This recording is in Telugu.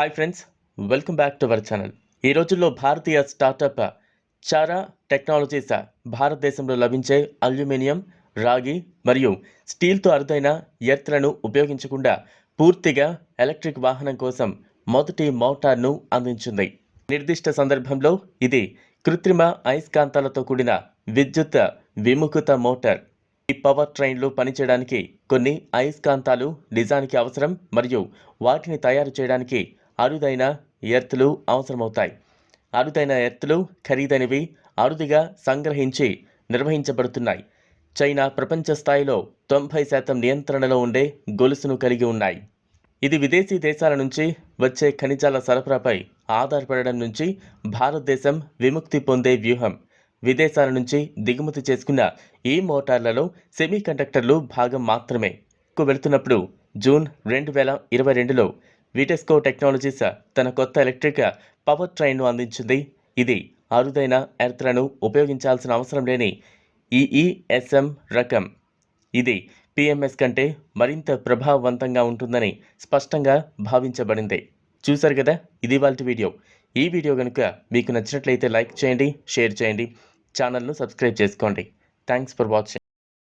Hi friends welcome back to our channel ఈ రోజుల్లో భారతీయ స్టార్టప్ చారా టెక్నాలజీస్ భారతదేశంలో లభించే అల్యూమినియం రాగి మరియు స్టీల్తో అరుదైన ఎర్త్లను ఉపయోగించకుండా పూర్తిగా ఎలక్ట్రిక్ వాహనం కోసం మొదటి మోటార్ను అందించింది. నిర్దిష్ట సందర్భంలో ఇది కృత్రిమ అయస్కాంతాలతో కూడిన విద్యుత్ విముఖత మోటార్. ఈ పవర్ ట్రైన్లు పనిచేయడానికి కొన్ని అయస్కాంతాలు నిజానికి అవసరం మరియు వాటిని తయారు చేయడానికి అరుదైన ఎర్త్లు అవసరమవుతాయి. అరుదైన ఎర్త్లు ఖరీదైనవి అరుదుగా సంగ్రహించి నిర్వహించబడుతున్నాయి. చైనా ప్రపంచ స్థాయిలో తొంభై శాతం నియంత్రణలో ఉండే గొలుసును కలిగి ఉన్నాయి. ఇది విదేశీ దేశాల నుంచి వచ్చే ఖనిజాల సరఫరాపై ఆధారపడడం నుంచి భారతదేశం విముక్తి పొందే వ్యూహం విదేశాల నుంచి దిగుమతి చేసుకున్న ఈ మోటార్లలో సెమీ కండక్టర్లు భాగం మాత్రమే. కు వెళుతున్నప్పుడు జూన్ రెండు వేల ఇరవై రెండులో విటెస్కో టెక్నాలజీస్ తన కొత్త ఎలక్ట్రిక్ పవర్ ట్రైన్ను అందించింది. ఇది అరుదైన ఎర్త్లను ఉపయోగించాల్సిన అవసరం లేని ఈఈఎస్ఎం రకం. ఇది పిఎంఎస్ కంటే మరింత ప్రభావవంతంగా ఉంటుందని స్పష్టంగా భావించబడింది. చూశారు కదా? ఇది వాళ్ళ వీడియో. ఈ వీడియో కనుక మీకు నచ్చినట్లయితే లైక్ చేయండి షేర్ చేయండి ఛానల్ను సబ్స్క్రైబ్ చేసుకోండి. Thanks for watching.